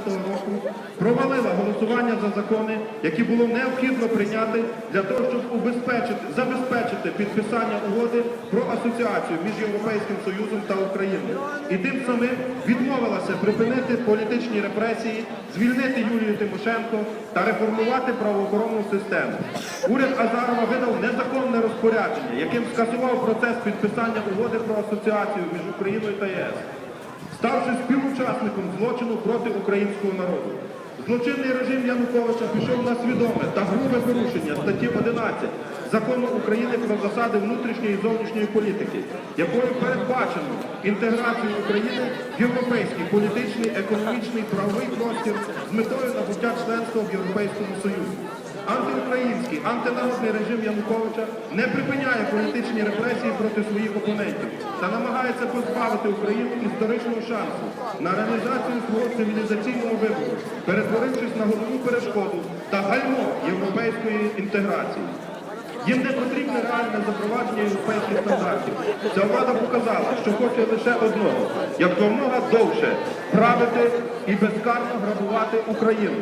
року провалила голосування за закони, які було необхідно прийняти для того, щоб убезпечити, забезпечити підписання угоди про асоціацію між Європейським Союзом та Україною. І тим самим відмовилася припинити політичні репресії, звільнити Юлію Тимошенко та реформувати правоохоронну систему. Уряд Азарова видав незаконне розпорядження, яким скасував процес підписання угоди про асоціацію між Україною та ЄС ставши співучасником злочину проти українського народу. Злочинний режим Януковича пішов на свідоме та грубе порушення статті 11 закону України про засади внутрішньої і зовнішньої політики, якою передбачено інтеграцію України в європейський політичний, економічний, правовий простір з метою набуття членства в Європейському Союзі. Антинародний режим Януковича не припиняє політичні репресії проти своїх опонентів та намагається позбавити Україну історичного шансу на реалізацію свого цивілізаційного вибору, перетворившись на головну перешкоду та гальмо європейської інтеграції. Їм не потрібне реальне запровадження європейських стандартів. Ця влада показала, що хоче лише одного, як домога довше правити і безкарно грабувати Україну.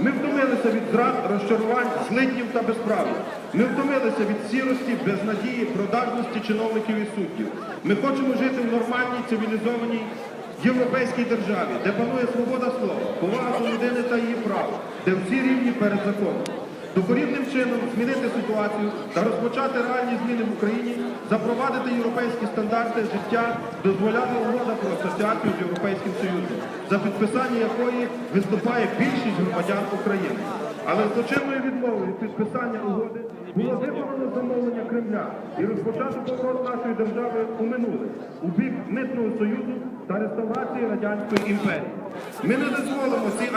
Ми втомилися від зрад, розчарувань, злиднів та безправ'я. Ми втомилися від сірості, безнадії, продажності чиновників і суддів. Ми хочемо жити в нормальній, цивілізованій європейській державі, де панує свобода слова, повага до людини та її прав, де всі рівні перед законом. Докорінним чином змінити ситуацію та розпочати реальні зміни в Україні, запровадити європейські стандарти життя, дозволяє угода про асоціацію з Європейським Союзом, за підписання якої виступає більшість громадян України. Але злочинною відмовою підписання угоди було виконано замовлення Кремля і розпочато поворот нашої держави у минуле, у бік митного союзу та реставрації радянської імперії. Ми не дозволимо ці